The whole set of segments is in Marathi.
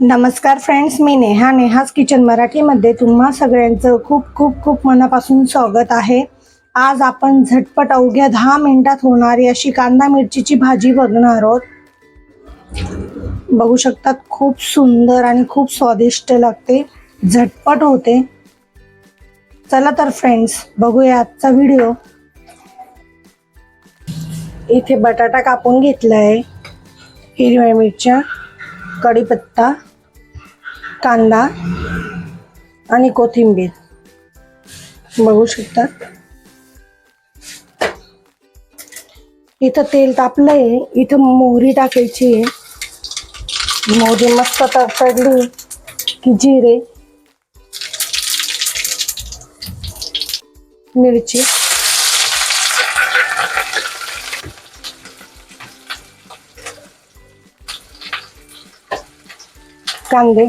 नमस्कार फ्रेंड्स मी नेहा. नेहाच किचन मराठीमध्ये. तुम्हा सगळ्यांचं खूप खूप खूप मनापासून स्वागत आहे. आज आपण झटपट अवघ्या दहा मिनिटात होणारी अशी कांदा मिरचीची भाजी बघणार आहोत. बघू शकतात खूप सुंदर आणि खूप स्वादिष्ट लागते. झटपट होते. चला तर फ्रेंड्स बघूया आजचा व्हिडिओ इथे बटाटा कापून घेतलाय. हिरव्या मिरच्या. कढीपत्ता कांदा आणि कोथिंबीर. बघू शकतात? इथं तेल तापलंय. इथं मोहरी टाकायची आहे. मोहरी मस्त तडतडली. की जिरे मिरची. कांदे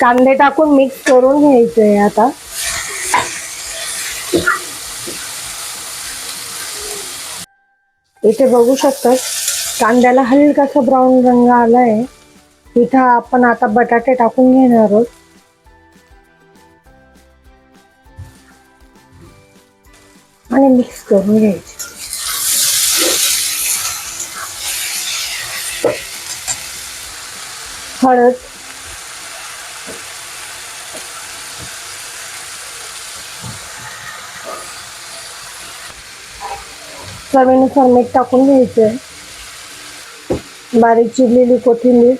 कांदे टाकून मिक्स करून घ्यायचे आता. इथे बघू शकतात कांद्याला हलकासा ब्राऊन रंग आलाय. इथं आपण आता बटाटे टाकून घेणार आहोत. आणि मिक्स करून घ्यायचे. हळद. चवीनुसार मीठ टाकून घ्यायचंय बारीक चिरलेली कोथिंबीर.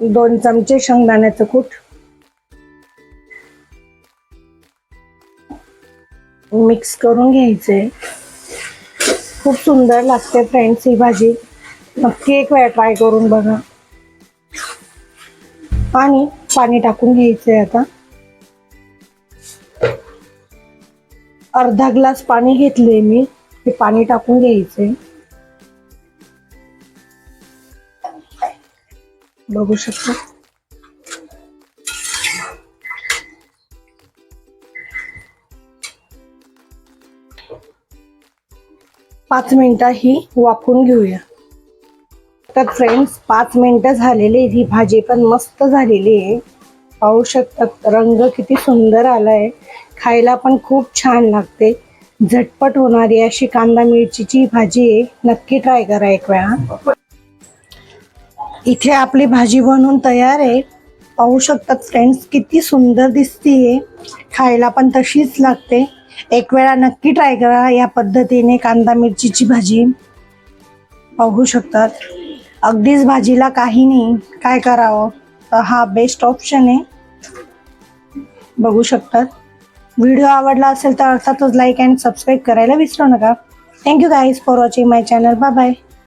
दोन चमचे शेंगदाण्याचं कूट. मिक्स करून घ्यायचंय खूप सुंदर लागते फ्रेंड्स ही भाजी. नक्की एक वेळा ट्राय करून बघा. आणि पाणी टाकून घ्यायचंय आता. अर्धा ग्लास पाणी घेतले मी. ते पाणी टाकून घ्यायचंय. बघू शकता. पाच मिनिटं ही वाफवून घेऊया. तर फ्रेंड्स पाच मिनिटं झालेली ही भाजी पण मस्त झालेली आहे. पाहू शकतात रंग किती सुंदर आलाय. खायला पण खूप छान लागते. झटपट होणारी अशी कांदा मिरचीची भाजी आहे. नक्की ट्राय करा एक वेळा. इथे आपली भाजी बनवून तयार आहे. पाहू शकतात फ्रेंड्स किती सुंदर दिसतीये. खायला पण तशीच लागते. एक वेळा नक्की ट्राय करा. या पद्धतीने कांदा मिरचीची भाजी पाहू शकतात. अगदीच भाजीला काही नाही. काय करावं? तर हा बेस्ट ऑप्शन आहे. बघू शकतात. व्हिडिओ आवडला असेल तर अर्थातच लाईक अँड सबस्क्राईब करायला विसरू नका. Thank you guys for watching my channel bye bye